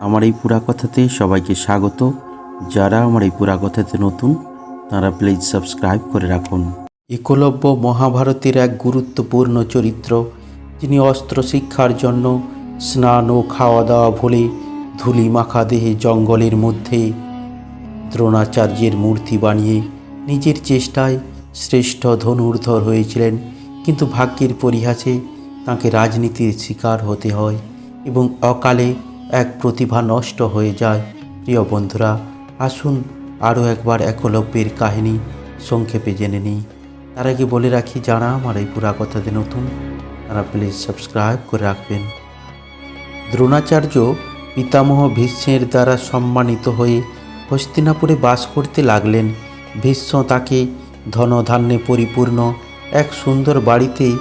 আমার এই পুরা কথাতে সবাইকে স্বাগত। যারা আমার এই পুরা কথাতে নতুন, তারা প্লিজ সাবস্ক্রাইব করে রাখুন। একলব্য মহাভারতের এক গুরুত্বপূর্ণ চরিত্র, যিনি অস্ত্র শিক্ষার জন্য স্নান ও খাওয়া দাওয়া ভুলে ধুলি মাখা দেহে জঙ্গলের মধ্যে দ্রোণাচার্যের মূর্তি বানিয়ে নিজের চেষ্টায় শ্রেষ্ঠ ধনুর্ধর হয়েছিলেন। কিন্তু ভাগ্যের পরিহাসে তাকে রাজনীতির শিকার হতে হয় এবং অকালে প্রতিভা নষ্ট হয়ে যায়। প্রিয় বন্ধুরা, আসুন আরও একবার একলব্যের কাহিনী সংক্ষেপে জেনে নিই। তার আগে বলে রাখি, যারা আমার এই পুরা কথাতে নতুন, তারা প্লিজ সাবস্ক্রাইব করে রাখবেন। দ্রোণাচার্য পিতামহ ভীষ্মের দ্বারা সম্মানিত হয়ে হস্তিনাপুরে বাস করতে লাগলেন। ভীষ্ম তাকে ধনধান্যে পরিপূর্ণ এক সুন্দর বাড়িতে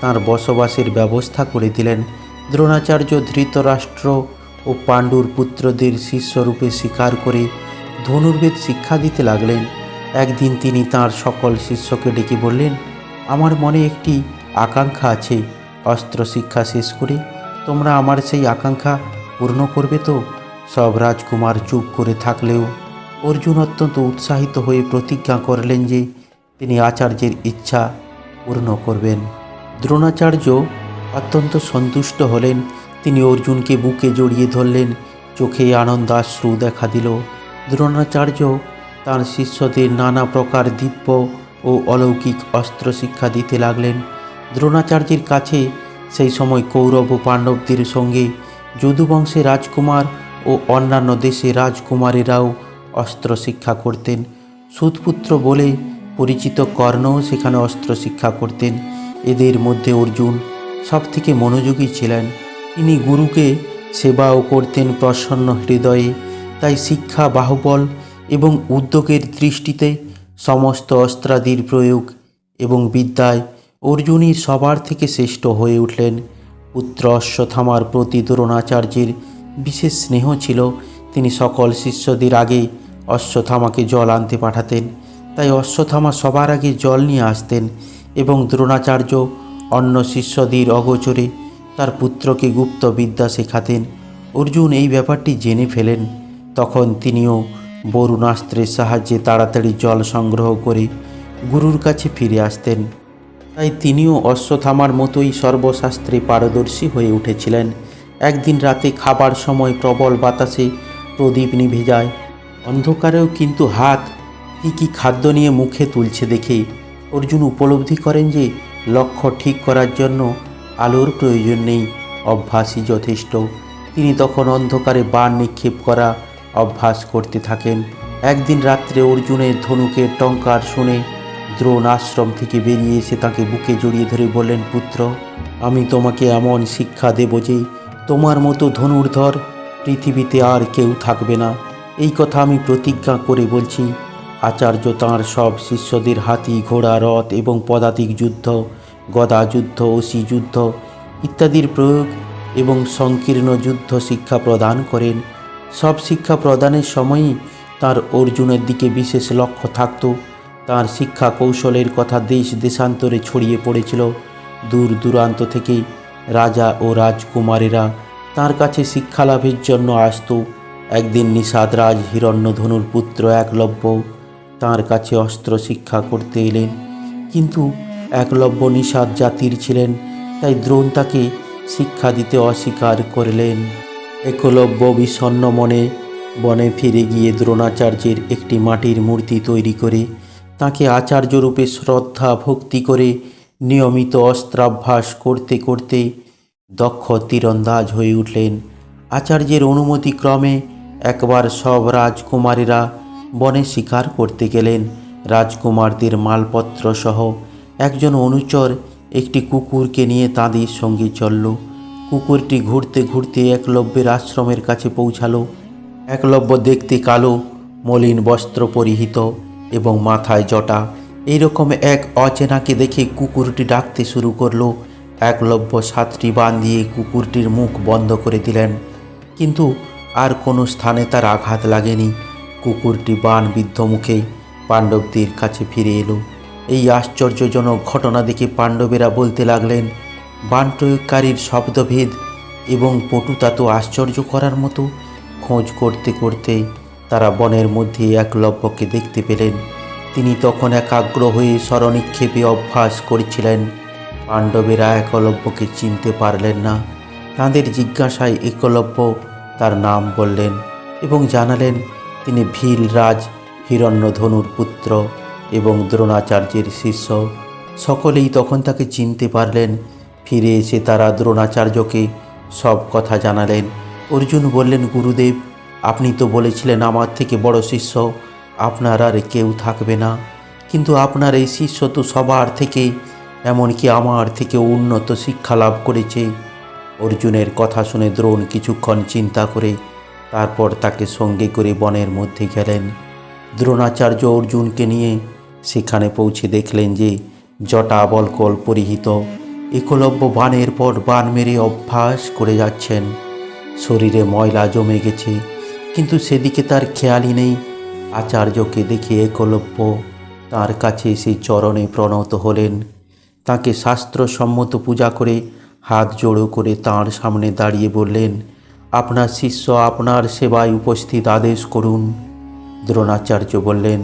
তার বসবাসের ব্যবস্থা করে দিলেন। দ্রোণাচার্য ধৃতরাষ্ট্র ও পাণ্ডুর পুত্রদের শিষ্যরূপে স্বীকার করে ধনুর্বেদ শিক্ষা দিতে লাগলেন। একদিন তিনি তার সকল শিষ্যকে ডেকে বললেন, আমার মনে একটি আকাঙ্ক্ষা আছে। অস্ত্র শিক্ষা শেষ করে তোমরা আমার সেই আকাঙ্ক্ষা পূর্ণ করবে তো? সব রাজকুমার চুপ করে থাকলেও অর্জুন অত্যন্ত উৎসাহিত হয়ে প্রতিজ্ঞা করলেন যে তিনি আচার্যের ইচ্ছা পূর্ণ করবেন। দ্রোণাচার্য অত্যন্ত সন্তুষ্ট হলেন তিনি অর্জুনকে বুকে জড়িয়ে ধরলেন। চোখে আনন্দাশ্রু দেখা দিল। দ্রোণাচার্য তার শিষ্যদের নানা প্রকার দিব্য ও অলৌকিক অস্ত্র শিক্ষা দিতে লাগলেন। দ্রোণাচার্যের কাছে সেই সময় কৌরব ও পাণ্ডবদের সঙ্গে যদুবংশে রাজকুমার ও অন্যান্য দেশে রাজকুমারেরাও অস্ত্র শিক্ষা করতেন। সুদপুত্র বলে পরিচিত কর্ণও সেখানে অস্ত্র শিক্ষা করতেন। এদের মধ্যে অর্জুন সবথেকে মনোযোগী ছিলেন। তিনি গুরুকে সেবাও করতেন প্রসন্ন হৃদয়ে। তাই শিক্ষা বাহুবল এবং উদ্যোগের দৃষ্টিতে সমস্ত অস্ত্রাদির প্রয়োগ এবং বিদ্যায় অর্জুনই সবার থেকে শ্রেষ্ঠ হয়ে উঠলেন। পুত্র অশ্বথামার প্রতি দ্রোণাচার্যের বিশেষ স্নেহ ছিল। তিনি সকল শিষ্যদের আগে অশ্বথামাকে জল আনতে পাঠাতেন। তাই অশ্বথামা সবার আগে জল নিয়ে আসতেন এবং দ্রোণাচার্য অন্য শিষ্যদের অগোচরে তার পুত্রকে গুপ্ত বিদ্যা শেখাতেন। অর্জুন এই ব্যাপারটি জেনে ফেলেন। তখন তিনিও বরুণাস্ত্রের সাহায্যে তাড়াতাড়ি জল সংগ্রহ করে গুরুর কাছে ফিরে আসতেন। তাই তিনিও অশ্বথামার মতোই সর্বশাস্ত্রে পারদর্শী হয়ে উঠেছিলেন। একদিন রাতে খাবার সময় প্রবল বাতাসে প্রদীপ নিভে যায়। অন্ধকারেও কিন্তু হাত কী কী খাদ্য নিয়ে মুখে তুলছে দেখে অর্জুন উপলব্ধি করেন যে লক্ষ্য ঠিক করার জন্য আলোর প্রয়োজন নেই। অভ্যাসই যথেষ্ট। তিনি তখন অন্ধকারে বাণ নিক্ষেপ করা অভ্যাস করতে থাকেন। একদিন রাত্রে অর্জুনের ধনুকের টঙ্কার শুনে দ্রোণ আশ্রম থেকে বেরিয়ে এসে তাকে বুকে জড়িয়ে ধরে বললেন, পুত্র, আমি তোমাকে এমন শিক্ষা দেব যে তোমার মতো ধনুর্ধর পৃথিবীতে আর কেউ থাকবে না। এই কথা আমি প্রতিজ্ঞা করে বলছি। আচার্য তাঁর সব শিষ্যদের হাতি, ঘোড়া, রথ এবং পদাতিক যুদ্ধ গদা যুদ্ধ অসি যুদ্ধ ইত্যাদির প্রয়োগ এবং সংকীর্ণ যুদ্ধ শিক্ষা প্রদান করেন। সব শিক্ষা প্রদানের সময়ই তার অর্জুনের দিকে বিশেষ লক্ষ্য থাকত। তার শিক্ষা কৌশলের কথা দেশ দেশান্তরে ছড়িয়ে পড়েছিল। দূর দূরান্ত থেকে রাজা ও রাজকুমারেরা তার কাছে শিক্ষা লাভের জন্য আসত। একদিন নিষাদরাজ হিরণ্যধনুর পুত্র একলব্য তার কাছে অস্ত্র শিক্ষা করতে এলেন। কিন্তু একলব্য নিষাদ জাতির ছিলেন, তাই দ্রোণ তাকে শিক্ষা দিতে অস্বীকার করলেন। একলব্য বিষণ্ণ মনে বনে ফিরে গিয়ে দ্রোণাচার্যের একটি মাটির মূর্তি তৈরি করে, তাকে আচার্যরূপে শ্রদ্ধা ভক্তি করে নিয়মিত অস্ত্রাভ্যাস করতে করতে দক্ষ তীরন্দাজ হয়ে উঠলেন। আচার্যের অনুমতি ক্রমে একবার সব রাজকুমারীরা বনে শিকার করতে গেলেন। রাজকুমারদের মালপত্র সহ একজন অনুচর একটি কুকুরকে নিয়ে তাঁদের সঙ্গে চলল। কুকুরটি ঘুরতে ঘুরতে একলব্যের আশ্রমের কাছে পৌঁছালো। একলব্য দেখতে কালো, মলিন বস্ত্র পরিহিত এবং মাথায় জটা। এইরকম এক অচেনাকে দেখে কুকুরটি ডাকতে শুরু করল। একলব্য সাতটি বান দিয়ে কুকুরটির মুখ বন্ধ করে দিলেন। কিন্তু আর কোনো স্থানে তার আঘাত লাগেনি। কুকুরটি বান বিদ্ধ মুখে পাণ্ডবদের কাছে ফিরে এলো। এই আশ্চর্যজনক ঘটনা দেখে পাণ্ডবেরা বলতে লাগলেন বান প্রয়োগকারীর শব্দভেদ এবং পটুতা তো আশ্চর্য করার মতো। খোঁজ করতে করতে তারা বনের মধ্যে একলব্যকে দেখতে পেলেন। তিনি তখন একাগ্র হয়ে স্মরণিক্ষেপে অভ্যাস করেছিলেন। পাণ্ডবেরা একলব্যকে চিনতে পারলেন না। তাঁদের জিজ্ঞাসায় একলব্য তার নাম বললেন এবং জানালেন, তিনি ভীলরাজ হিরণ্যধনুর পুত্র। এবং দ্রোণাচার্যের শিষ্য সকলেই তখন তাকে চিনতে পারলেন। ফিরে এসে তারা দ্রোণাচার্যকে সব কথা জানালেন। অর্জুন বললেন, গুরুদেব, আপনি তো বলেছিলেন আমার থেকে বড় শিষ্য, আপনার আর কেউ থাকবে না। কিন্তু আপনার এই শিষ্য তো সবার থেকে, এমনকি আমার থেকে উন্নত শিক্ষা লাভ করেছে। অর্জুনের কথা শুনে দ্রোণ কিছুক্ষণ চিন্তা করে তারপর তাকে সঙ্গে করে বনের মধ্যে গেলেন। দ্রোণাচার্য অর্জুনকে নিয়ে সেখানে পৌঁছে দেখলেন যে জটা বলকল পরিহিত, একলব্য বানের পর বান মেরে অভ্যাস করে যাচ্ছেন। শরীরে ময়লা জমে গেছে, কিন্তু সেদিকে তার খেয়ালই নেই। আচার্যকে দেখে একলব্য তার কাছে সেই চরণে প্রণত হলেন। তাকে শাস্ত্রসম্মত পূজা করে হাত জোড়ো করে তার সামনে দাঁড়িয়ে বললেন, আপনার শিষ্য আপনার সেবায় উপস্থিত আদেশ করুন। দ্রোণাচার্য বললেন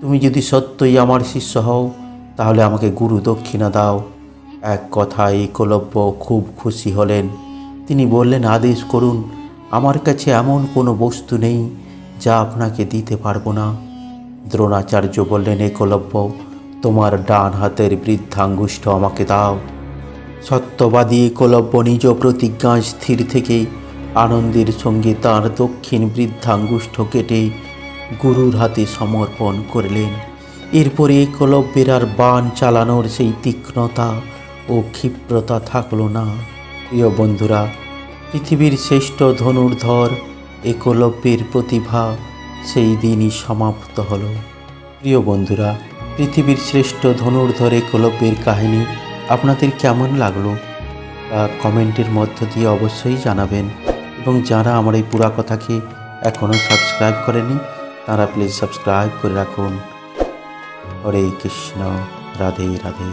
তুমি যদি সত্যই আমার শিষ্য হও, তাহলে আমাকে গুরু দক্ষিণা দাও। এক কথায় একলব্য খুব খুশি হলেন। তিনি বললেন, আদেশ করুন, আমার কাছে এমন কোনো বস্তু নেই যা আপনাকে দিতে পারব না। দ্রোণাচার্য বললেন, একলব্য, তোমার ডান হাতের বৃদ্ধাঙ্গুষ্ঠ আমাকে দাও। সত্যবাদী একলব্য নিজ প্রতিজ্ঞা স্থির থেকে আনন্দের সঙ্গে তার দক্ষিণ বৃদ্ধাঙ্গুষ্ঠ কেটে গুরুর হাতে সমর্পণ করলেন। এরপরে একলব্যের আর বান চালানোর সেই তীক্ষ্ণতা ও ক্ষিপ্রতা থাকল না। প্রিয় বন্ধুরা, পৃথিবীর শ্রেষ্ঠ ধনুর্ধর একলব্যের প্রতিভা সেই দিনই সমাপ্ত হল। প্রিয় বন্ধুরা, পৃথিবীর শ্রেষ্ঠ ধনুর্ধর একলব্যের কাহিনী আপনাদের কেমন লাগল তা কমেন্টের মধ্য দিয়ে অবশ্যই জানাবেন। এবং যারা আমার এই পুরা কথাকে এখনও সাবস্ক্রাইব করেনি তারা প্লিজ সাবস্ক্রাইব করে রাখুন হরে কৃষ্ণ রাধে রাধে